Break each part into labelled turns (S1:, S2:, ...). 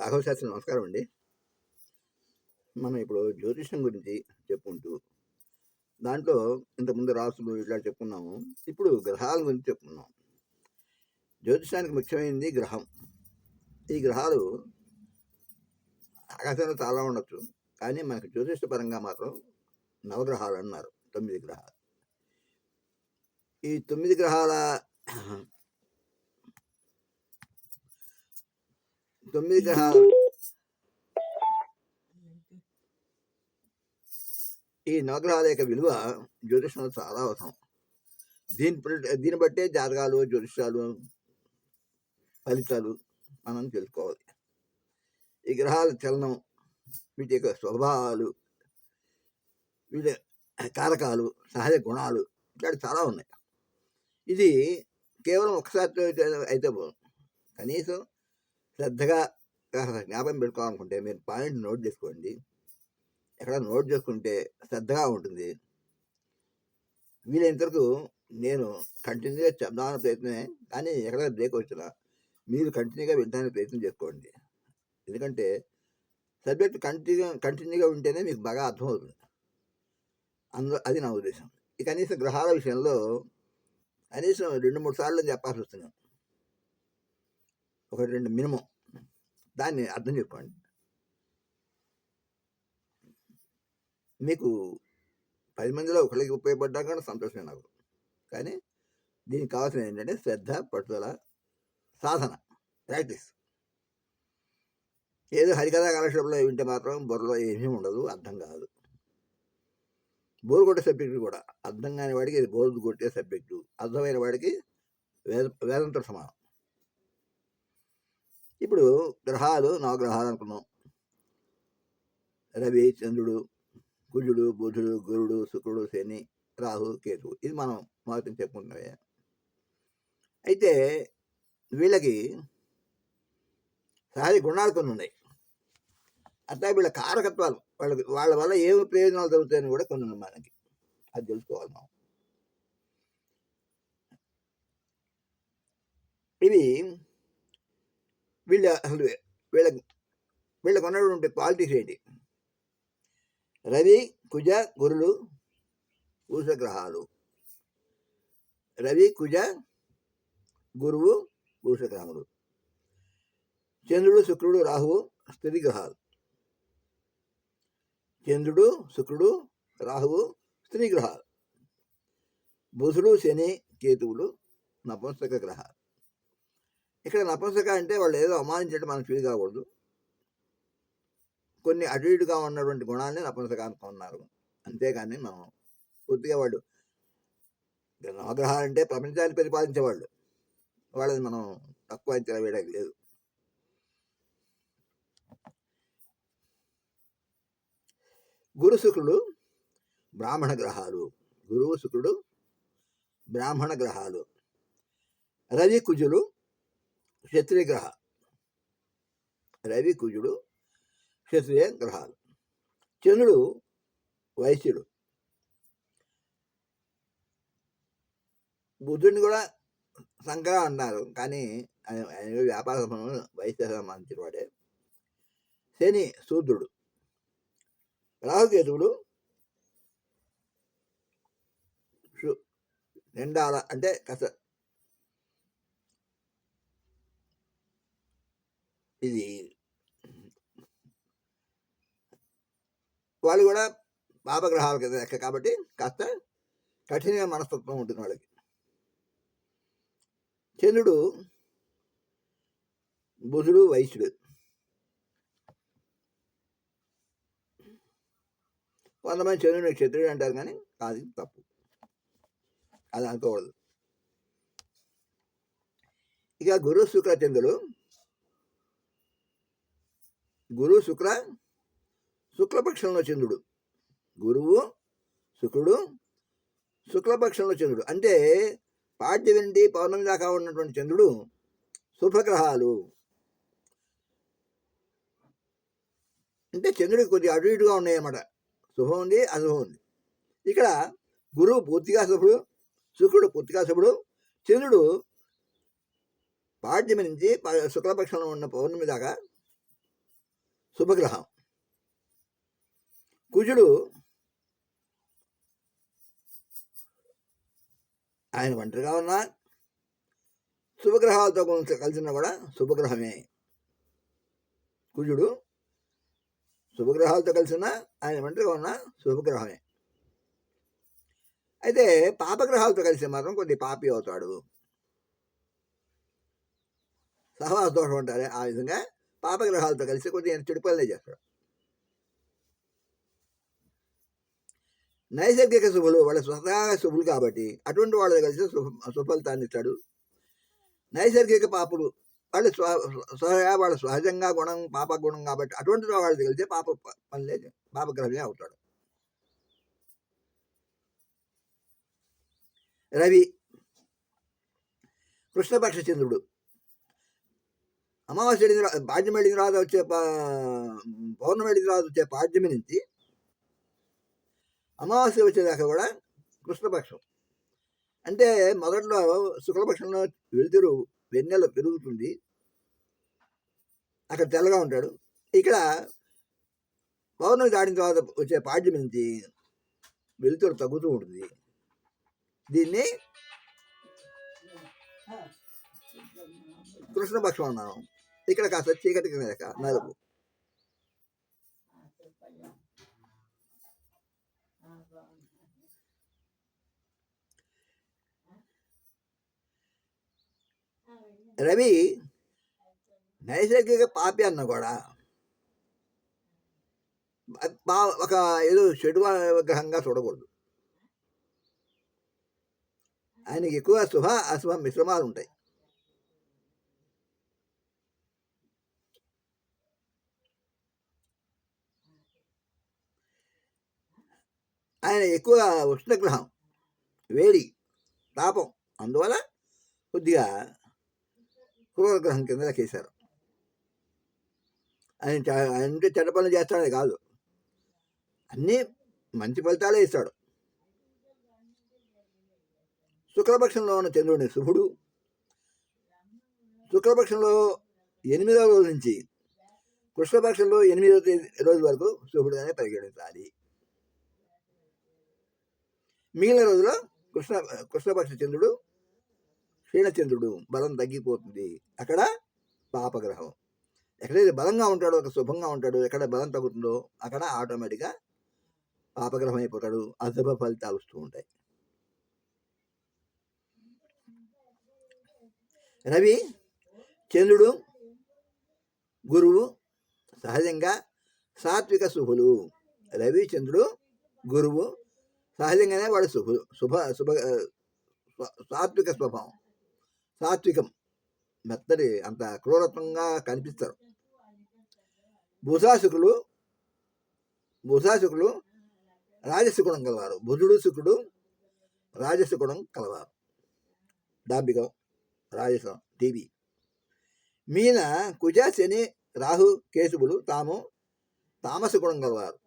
S1: రాఘవ శాస్త్రి నమస్కారం అండి. మనం ఇప్పుడు జ్యోతిషం గురించి చెప్పుకుంటూ దాంట్లో ఇంతకుముందు రాసులు ఇట్లా చెప్పుకున్నాము ఇప్పుడు గ్రహాల గురించి చెప్పుకున్నాం. జ్యోతిషానికి ముఖ్యమైనది గ్రహం. ఈ గ్రహాలు ఆకాశంలో చాలా ఉండొచ్చు కానీ మనకు జ్యోతిష పరంగా మాత్రం నవగ్రహాలు అన్నారు తొమ్మిది గ్రహాలు. ఈ తొమ్మిది గ్రహాల తొమ్మిది గ్రహాలు ఈ నవగ్రహాల యొక్క విలువ జ్యోతిషంలో చాలా అవసరం. దీని దీన్ని బట్టే జాతకాలు జ్యోతిషాలు ఫలితాలు మనం తెలుసుకోవాలి. ఈ గ్రహాల చలనం వీటి యొక్క స్వభావాలు వీటి కారకాలు సహజ గుణాలు ఇట్లాంటి చాలా ఉన్నాయి. ఇది కేవలం ఒకసారి అయితే అయితే కనీసం శ్రద్ధగా జ్ఞాపకం పెట్టుకోవాలనుకుంటే మీరు పాయింట్ నోట్ చేసుకోండి. ఎక్కడ నోట్ చేసుకుంటే శ్రద్ధగా ఉంటుంది. వీలైనంతవరకు నేను కంటిన్యూగా చెప్దామని ప్రయత్నమే కానీ ఎక్కడ బ్రేక్ వచ్చినా మీరు కంటిన్యూగా వినడానికి ప్రయత్నం చేసుకోండి. ఎందుకంటే సబ్జెక్ట్ కంటిన్యూ కంటిన్యూగా ఉంటేనే మీకు బాగా అర్థమవుతుంది. అందులో అది నా ఉద్దేశం. ఈ కనీసం గ్రహాల విషయంలో కనీసం రెండు మూడు సార్లు చెప్పాల్సి వస్తున్నాను ఒకటి రెండు మినిమం. దాన్ని అర్థం చేసుకోండి. మీకు పది మందిలో ఒకరికి ఉపయోగపడ్డా కూడా సంతోషమే నాకు. కానీ దీనికి కావాల్సిన ఏంటంటే శ్రద్ధ పట్టుదల సాధన ప్రాక్టీస్. ఏదో హరికథ కాలక్షేపంలో వింటే మాత్రం బుర్రలో ఏమీ ఉండదు అర్థం కాదు. బోరు కొట్టే సబ్జెక్టు కూడా అర్థం కాని వాడికి ఇది బోరు కొట్టే సబ్జెక్టు. అర్థమైన వాడికి వేద వేదంతో సమానం. ఇప్పుడు గ్రహాలు నవగ్రహాలు అనుకున్నాం. రవి చంద్రుడు కుజుడు బుధుడు గురుడు శుక్రుడు శని రాహు కేతు ఇది మనం మొదటి చెప్పుకుంటున్నామే అయితే వీళ్ళకి సహజ గుణాలు కొన్ని ఉన్నాయి. అట్లా వీళ్ళ కారకత్వాలు వాళ్ళకి వాళ్ళ వల్ల ఏమి ప్రయోజనాలు జరుగుతాయని కూడా కొన్ని ఉన్నాయి మనకి. అది తెలుసుకోవాలి మనం. ఇవి వీళ్ళ అసలు వీళ్ళ వీళ్ళకు ఉన్నటువంటి క్వాలిటీస్ ఏంటి రవి కుజ గురులు ఊషగ్రహాలు రవి కుజ గురువు ఊషగ్రహములు చంద్రుడు శుక్రుడు రాహువు స్థితి గ్రహాలు చంద్రుడు శుక్రుడు రాహువు స్త్రీ గ్రహాలు బుధుడు శని కేతువులు నపుంసక గ్రహాలు ఇక్కడ నపంసక అంటే వాళ్ళు ఏదో అవమానించడం మనకు ఫీల్ కాకూడదు. కొన్ని అటు ఇటుగా ఉన్నటువంటి గుణాలని నపుంసక అనుకున్నారు. అంతేగాని మనం పూర్తిగా వాళ్ళు నవగ్రహాలు అంటే ప్రపంచాన్ని పరిపాలించేవాళ్ళు. వాళ్ళని మనం తక్కువ అంచనా వేయడానికి లేదు. గురు శుక్రుడు బ్రాహ్మణ గ్రహాలు. గురువు శుక్రుడు బ్రాహ్మణ గ్రహాలు. రవి కుజులు క్షత్రియ గ్రహ రవి కుజుడు క్షత్రియ గ్రహాలు. చంద్రుడు వైశ్యుడు. బుద్ధుడిని కూడా సంకర అన్నారు కానీ ఆయన ఆయన వ్యాపార సంబంధం వైశ్య సంబంధించిన వాడే. శని శూద్రుడు. రాహుకేతువుడు నిండాల అంటే కస ఇది వాళ్ళు కూడా పాపగ్రహాల కింద లెక్క కాబట్టి కాస్త కఠిన మనస్తత్వం ఉంటుంది వాళ్ళకి. చంద్రుడు బుధుడు వైశ్యుడు. కొంతమంది చంద్రుడు క్షత్రుడు అంటారు కానీ కాదు తప్పు. అది అనుకోకూడదు. ఇక గురు శుక్ర చంద్రుడు గురు శుక్ర శుక్లపక్షంలో చంద్రుడు. గురువు శుక్రుడు శుక్లపక్షంలో చంద్రుడు. అంటే పాడ్య నుండి పౌర్ణమి దాకా ఉన్నటువంటి చంద్రుడు శుభగ్రహాలు. అంటే చంద్రుడికి కొద్దిగా అటు ఇటుగా ఉన్నాయన్నమాట. శుభం ఉంది అశుభం ఉంది. ఇక్కడ గురువు పూర్తిగా శుభుడు శుక్రుడు పూర్తిగా శుభుడు. చంద్రుడు పాడ్యమి నుంచి ప- శుక్లపక్షంలో ఉన్న పౌర్ణమి దాకా శుభగ్రహం. కుజుడు ఆయన ఒంటరిగా ఉన్నా శుభగ్రహాలతో కొంచెం కలిసిన కూడా శుభగ్రహమే. కుజుడు శుభగ్రహాలతో కలిసిన ఆయన ఒంటరిగా ఉన్న శుభగ్రహమే. అయితే పాపగ్రహాలతో కలిసి మాత్రం కొద్ది పాపి అవుతాడు. సహవాస దోషం అంటారే ఆ విధంగా పాపగ్రహాలతో కలిసి కొద్దిగా చెడు పనులే చేస్తాడు. నైసర్గిక శుభులు వాళ్ళ స్వతహాగా శుభులు కాబట్టి అటువంటి వాళ్ళతో కలిసి సుఫలితాన్ని ఇస్తాడు. నైసర్గిక పాపులు వాళ్ళు స్వ వాళ్ళ సహజంగా గుణం పాప గుణం కాబట్టి అటువంటి వాళ్ళతో కలిసి పాప పనులే పాపగ్రహమే అవుతాడు. రవి కృష్ణపక్ష చంద్రుడు అమావాస్య వెళ్ళిన పాడ్యం వెళ్ళిన తర్వాత వచ్చే పా- పౌర్ణమి వెళ్ళిన తర్వాత వచ్చే పాడ్యమి నుంచి అమావాస్య వచ్చేదాకా కూడా కృష్ణపక్షం. అంటే మొదట్లో శుక్లపక్షంలో వెలుతురు వెన్నెల పెరుగుతుంది. అక్కడ తెల్లగా ఉంటాడు. ఇక్కడ పౌర్ణమి దాటిన తర్వాత వచ్చే పాడ్యం నుంచి వెలుతురు తగ్గుతూ ఉంటుంది. దీన్ని కృష్ణపక్షం అన్నాను ఇక్కడ కాస్త చీకటి కింద నలుపు. రవి నైసర్గిక పాపి అన్న కూడా ఒక ఏదో చెడు గ్రహంగా చూడకూడదు. ఆయనకి ఎక్కువ శుభ అశుభ మిశ్రమాలు ఉంటాయి. ఆయన ఎక్కువ ఉష్ణగ్రహం వేడి తాపం అందువల్ల కొద్దిగా క్రూరగ్రహం కింద లెక్కేశారు ఆయన చ- ఆయన అంటే చెడ్డ పనులు చేస్తాడని కాదు. అన్నీ మంచి ఫలితాలే ఇస్తాడు. శుక్లపక్షంలో ఉన్న చంద్రుడిని శుభుడు. శుక్లపక్షంలో ఎనిమిదవ రోజు నుంచి కృష్ణపక్షంలో ఎనిమిదవ రోజు వరకు శుభుడుగానే పరిగణించాలి. మిగిలిన రోజులో కృష్ణ కృష్ణపక్ష చంద్రుడు క్షీణచంద్రుడు బలం తగ్గిపోతుంది. అక్కడ పాపగ్రహం. ఎక్కడైతే బలంగా ఉంటాడో ఒక శుభంగా ఉంటాడో ఎక్కడ బలం తగ్గుతుందో అక్కడ ఆటోమేటిక్గా పాపగ్రహం అయిపోతాడు. అశుభ ఫలితాలు వస్తూ ఉంటాయి. రవి చంద్రుడు గురువు సహజంగా సాత్విక శుభులు. రవి చంద్రుడు గురువు సహజంగానే వాడు శుభ శుభ శుభ సాత్విక స్వభావం. సాత్వికం మెత్తడి అంత క్రూరత్వంగా కనిపిస్తారు. భూషాశుకులు భూషాశుకులు రాజసుకుణం కలవారు. బుధుడు శుకుడు రాజసుకుణం కలవారు. డాంబికం రాజసం టీవీ మీన కుజ శని రాహు కేశవులు తాము తామస గుణం గలవారు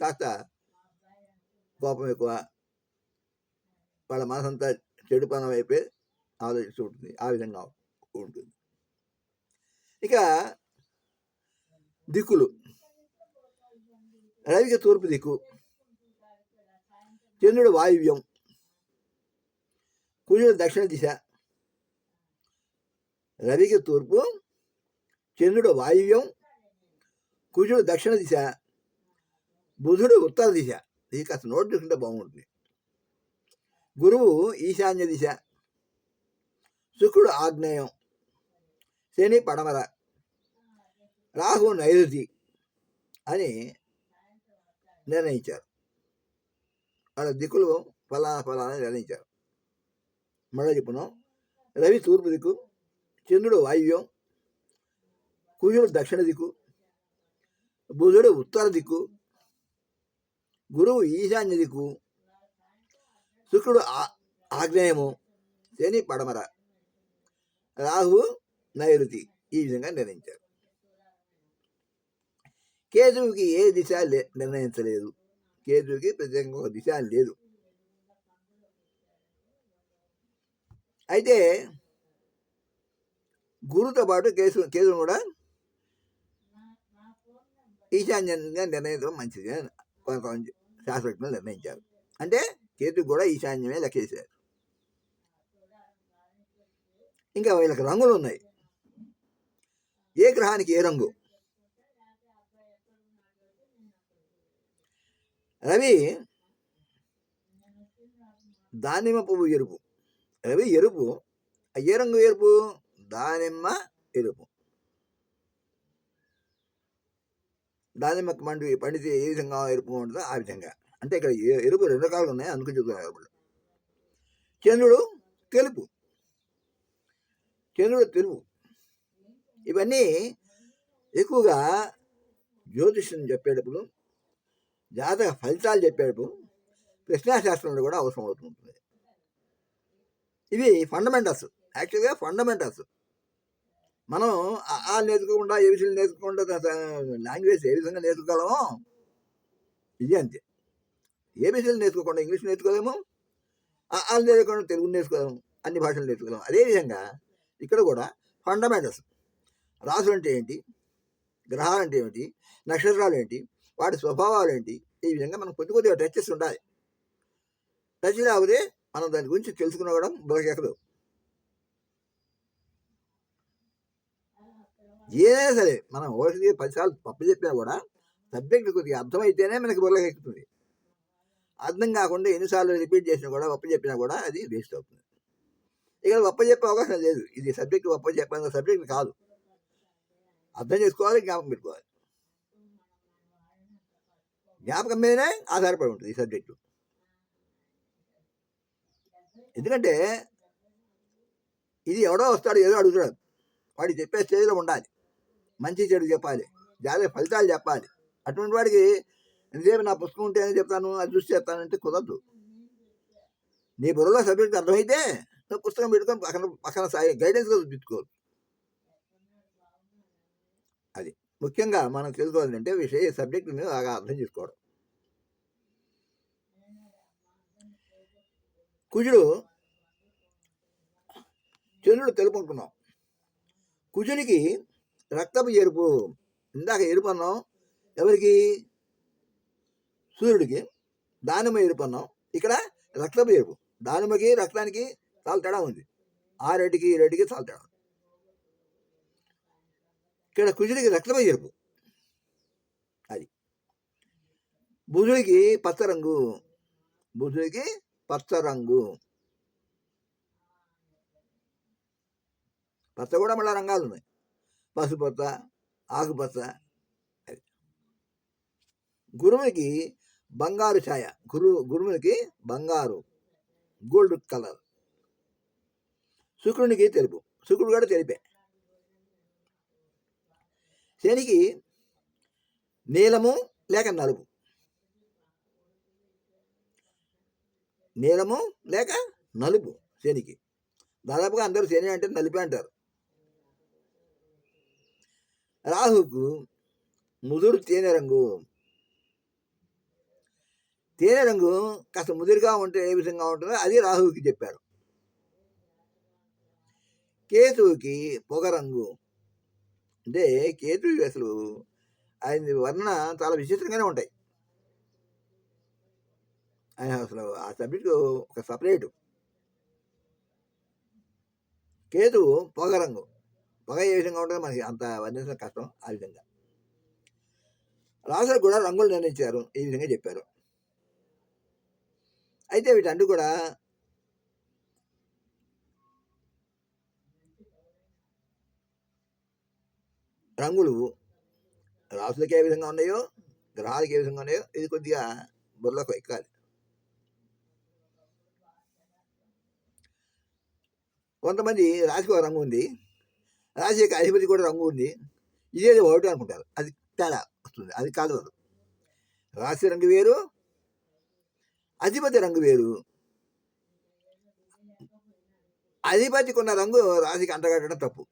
S1: కాస్త కోపం ఎక్కువ వాళ్ళ మనసంతా చెడు పనం అయిపోయి ఆలోచిస్తూ ఉంటుంది. ఆ విధంగా ఉంటుంది. ఇక దిక్కులు. రవికి తూర్పు దిక్కు. చంద్రుడు వాయువ్యం. కుజుడు దక్షిణ దిశ. రవికి తూర్పు. చంద్రుడు వాయువ్యం. కుజుడు దక్షిణ దిశ. బుధుడు ఉత్తర దిశ. ఇది కాస్త నోట్ చేసుకుంటే బాగుంటుంది. గురువు ఈశాన్య దిశ. శుక్రుడు ఆగ్నేయం. శని పడమర. రాహు నైరుతి అని నిర్ణయించారు. వాళ్ళ దిక్కులు ఫలానా ఫలానా నిర్ణయించారు. మళ్ళీ చెప్పును రవి తూర్పు దిక్కు చంద్రుడు వాయువ్యం కుజుడు దక్షిణ దిక్కు బుధుడు ఉత్తర దిక్కు గురువు ఈశాన్య దిక్కు శుక్రుడు ఆగ్నేయము శని పడమర రాహువు నైరుతి ఈ విధంగా నిర్ణయించారు. కేతువుకి ఏ దిశ లే నిర్ణయించలేదు. కేతువుకి ప్రత్యేకంగా ఒక దిశ లేదు. అయితే గురుతో పాటు కేసు కేతువు కూడా ఈశాన్యంగా నిర్ణయించడం మంచిది కొంత శాస్త్రజ్ఞులు నిర్ణయించారు. అంటే కేతు కూడా ఈశాన్యమే లెక్కేశారు ఇంకా వీళ్ళకి రంగులు ఉన్నాయి. ఏ గ్రహానికి ఏ రంగు? రవి దానిమ్మ పువ్వు ఎరుపు. రవి ఎరుపు. ఏ రంగు ఎరుపు? దానిమ్మ ఎరుపు. దానిమ్మ పండు పండితే ఏ విధంగా ఎరుపుగా ఉంటుందో ఆ విధంగా. అంటే ఇక్కడ ఎరుపు రెండు రకాలు ఉన్నాయి అందుకు చెప్తున్నారు ఎరుపులు చంద్రుడు తెలుపు. చంద్రుడు తెలుపు. ఇవన్నీ ఎక్కువగా జ్యోతిష్యం చెప్పేటప్పుడు జాతక ఫలితాలు చెప్పేటప్పుడు ప్రశ్నాశాస్త్రంలో కూడా అవసరం అవుతుంటుంది. ఇవి ఫండమెంటల్స్ యాక్చువల్గా ఫండమెంటల్స్ మనం ఆ- నేర్చుకోకుండా ఏ విషయం నేర్చుకోకుండా లాంగ్వేజ్ ఏ విధంగా నేర్చుకోగలమో ఇది అంతే. ఏ విషయాలు నేర్చుకోకుండా ఇంగ్లీష్ నేర్చుకోలేము ఆ- నేర్చుకోకుండా తెలుగు నేర్చుకోలేము అన్ని భాషలు నేర్చుకోలేము. అదేవిధంగా ఇక్కడ కూడా ఫండమెంటల్స్ రాసులు అంటే ఏంటి గ్రహాలు అంటే ఏమిటి నక్షత్రాలు ఏంటి వాటి స్వభావాలు ఏంటి ఈ విధంగా మనం కొద్ది కొద్దిగా టచ్ చేసి ఉండాలి. టచ్ లేకపోతే మనం దాని గురించి తెలుసుకునవడం బురకెక్కదు ఏదైనా సరే మనం ఒకటి పదిసార్లు తప్పు చెప్పినా కూడా సబ్జెక్ట్ కొద్దిగా అర్థమైతేనే మనకి బుర్రకెక్కుతుంది అర్థం కాకుండా ఎన్నిసార్లు రిపీట్ చేసినా కూడా ఒప్ప చెప్పినా కూడా అది వేస్ట్ అవుతుంది. ఇక్కడ ఒప్ప చెప్పే అవకాశం లేదు. ఇది సబ్జెక్ట్ ఒప్ప చెప్పిన సబ్జెక్ట్ కాదు. అర్థం చేసుకోవాలి జ్ఞాపకం పెట్టుకోవాలి. జ్ఞాపకం మీదనే ఆధారపడి ఉంటుంది ఈ సబ్జెక్టు. ఎందుకంటే ఇది ఎవడో వస్తాడు ఏదో అడుగుతాడు. వాడికి చెప్పే స్టేజ్లో ఉండాలి. మంచి చెడు చెప్పాలి. జాగ్రత్త ఫలితాలు చెప్పాలి. అటువంటి వాడికి ఎంతసేపు నా పుస్తకం ఉంటే అని చెప్తాను? అది చూసి చెప్తానంటే కుదరదు. నీ బుర్రలో సబ్జెక్ట్ అర్థమైతే నువ్వు పుస్తకం పెట్టుకొని పక్కన పక్కన సాయి గైడెన్స్గా చూపించుకోవాలి అది ముఖ్యంగా మనం తెలుసుకోవాలంటే విషయ సబ్జెక్టుని బాగా అర్థం చేసుకోవడం. కుజుడు చంద్రుడు తెలుపుకుంటున్నాం. కుజుడికి కుజునికి రక్తపు ఎరుపు. ఇందాక ఎరుపు అన్నాం ఎవరికి? సూర్యుడికి. దానిమ్మ ఎరుపు అన్నాం ఇక్కడ రక్తపు ఎరుపు. దానిమ్మకి రక్తానికి చాలా తేడా ఉంది. ఆ రెడ్డికి ఈ రెడ్డికి చాలా తేడా ఉంది. ఇక్కడ కుజుడికి రక్తపు ఎరుపు. అది. బుధుడికి పచ్చ రంగు. బుధుడికి పచ్చ రంగు. పచ్చ కూడా మళ్ళీ రంగాలు ఉన్నాయి పసుపచ్చ ఆకుపచ్చ అది గురువునికి బంగారు ఛాయ గురు గురువునికి బంగారు గోల్డ్ కలర్. శుక్రునికి తెలుపు శుక్రుడు కూడా తెలిపే. శనికి నీలము లేక నలుపు. నీలము లేక నలుపు శనికి. దాదాపుగా అందరూ శని అంటే నలిపే అంటారు. రాహుకు ముదురు తేనె రంగు. తేనె రంగు కాస్త ముదురుగా ఉంటే ఏ విధంగా ఉంటుందో అది రాహువుకి చెప్పారు కేతువుకి పొగ రంగు. అంటే కేతు అసలు ఆయన వర్ణన చాలా విచిత్రంగానే ఉంటాయి. ఆయన అసలు ఆ సబ్జెక్టు ఒక సపరేటు. కేతువు పొగ రంగు. పగ ఏ విధంగా ఉంటుందో మనకి అంత వర్ణించడం కష్టం ఆ విధంగా. రాసులు కూడా రంగులు నిర్ణయించారు ఈ విధంగా చెప్పారు. అయితే వీటంటూ కూడా రంగులు రాసులకి ఏ విధంగా ఉన్నాయో గ్రహాలకి ఏ విధంగా ఉన్నాయో ఇది కొద్దిగా బుర్రలకు ఎక్కాలి. కొంతమంది రాశికి ఒక రంగు ఉంది. రాశి అధిపతి కూడా రంగు ఉంది. ఇదేదో ఒకటి అనుకుంటారు. అది తేడా వస్తుంది. అది కాదు రాశి రంగు వేరు అధిపతి రంగు వేరు. అధిపతికి ఉన్న రంగు రాశికి అంటగట్టడం తప్పు.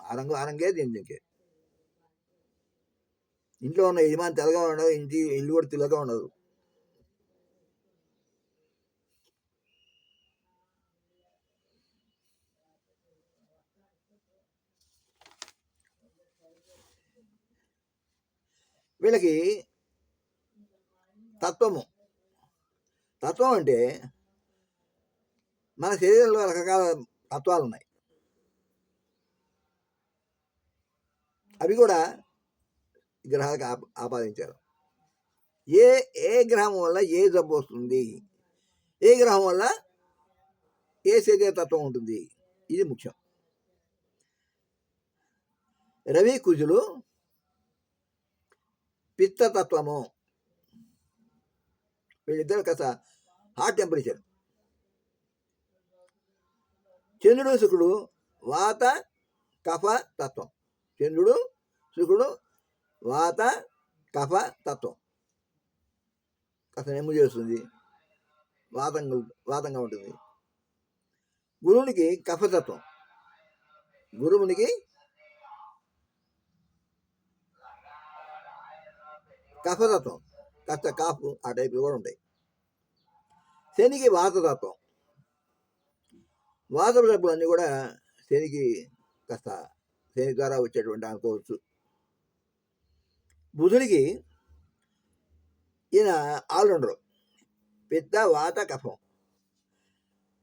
S1: ఆ రంగు ఆ రంగే దీని దీనికే ఇంట్లో ఉన్న యజమాని తెల్లగా ఉండదు ఇంటి ఇల్లు కూడా తెల్లగా ఉండదు. వీళ్ళకి తత్వము. తత్వం అంటే మన శరీరంలో రకరకాల తత్వాలు ఉన్నాయి అవి కూడా గ్రహాలకు ఆపాదించారు. ఏ ఏ గ్రహం వల్ల ఏ జబ్బు వస్తుంది? ఏ గ్రహం వల్ల ఏ శరీర తత్వం ఉంటుంది? ఇది ముఖ్యం. రవి కుజులు పిత్తతత్వము. వీళ్ళిద్దరు కాస్త హాట్ టెంపరేచర్ చంద్రుడు శుక్రుడు వాత కఫ తత్వం. చంద్రుడు శుక్రుడు వాత కఫ తత్వం. కాస్త నెమ్ము చేస్తుంది. వాతంగా వాతంగా ఉంటుంది. గురువునికి కఫతత్వం గురువునికి కఫతత్వం కాస్త కాపు ఆ టైపులు కూడా ఉంటాయి శనికి వాతతత్వం వాత జబ్బులు అన్నీ కూడా శనికి కాస్త శని ద్వారా వచ్చేటువంటి అనుకోవచ్చు బుధుడికి ఈయన ఆల్రౌండరు పెద్ద వాత కఫం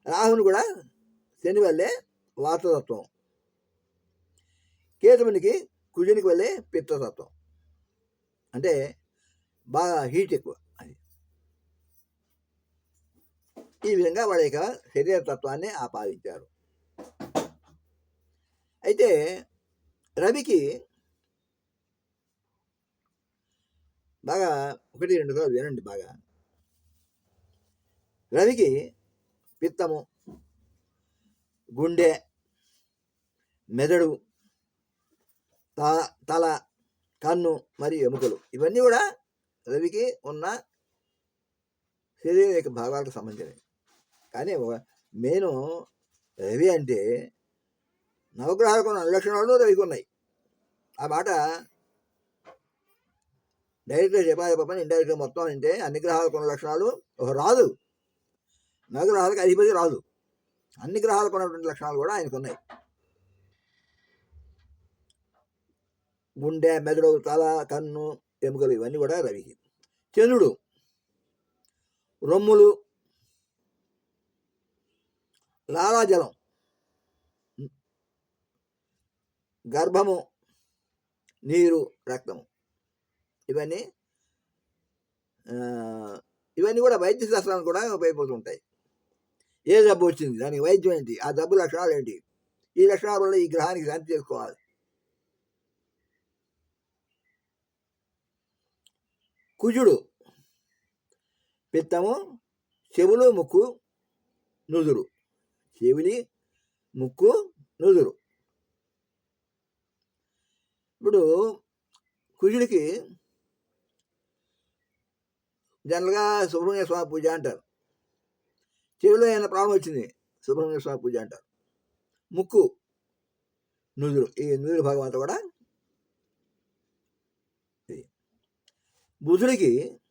S1: రాహుని కూడా శని వల్లే వాతతత్వం కేతువునికి కుజునికి వల్లే పిత్తతత్వం అంటే బాగా హీట్ ఎక్కువ. అది. ఈ విధంగా వాళ్ళ యొక్క శరీర తత్వాన్ని ఆపాదించారు. అయితే రవికి బాగా ఒకటి రెండు రోజులు వినండి బాగా. రవికి పిత్తము గుండె మెదడు తల కన్ను మరియు ఎముకలు. ఇవన్నీ కూడా రవికి ఉన్న శరీర యొక్క భాగాలకు సంబంధించినవి. కానీ నేను రవి అంటే నవగ్రహాలకు ఉన్న లక్షణాలు రవికి ఉన్నాయి. ఆ మాట డైరెక్ట్గా చెప్పాలి పాపని ఇండైరెక్ట్గా మొత్తం అంటే అన్ని గ్రహాలకు ఉన్న లక్షణాలు ఒక రాదు నవగ్రహాలకు అధిపతి రాదు అన్ని గ్రహాలకు ఉన్నటువంటి లక్షణాలు కూడా ఆయనకు ఉన్నాయి. గుండె మెదడు తల కన్ను ఎముకలు ఇవన్నీ కూడా రవికి. చంద్రుడు రొమ్ములు లాలాజలం గర్భము నీరు రక్తము. ఇవన్నీ ఇవన్నీ కూడా వైద్య శాస్త్రానికి కూడా ఉపయోగపడుతుంటాయి. ఏ జబ్బు వచ్చింది? దానికి వైద్యం ఏంటి? ఆ జబ్బు లక్షణాలు ఏంటి? ఈ లక్షణాల వల్ల ఈ గ్రహానికి శాంతి చేసుకోవాలి. కుజుడు పిత్తము చెవులు ముక్కు నుదురు. చెవిలి ముక్కు నుదురు. ఇప్పుడు కుజుడికి జనరల్గా సుబ్రహ్మణ్య స్వామి పూజ అంటారు. చెవిలో ఏమైనా ప్రాబ్లం వచ్చింది? సుబ్రహ్మణ్య స్వామి పూజ అంటారు. ముక్కు నుదురు. ఈ నుదురు భాగం అంతా కూడా ఇది. బుధుడికి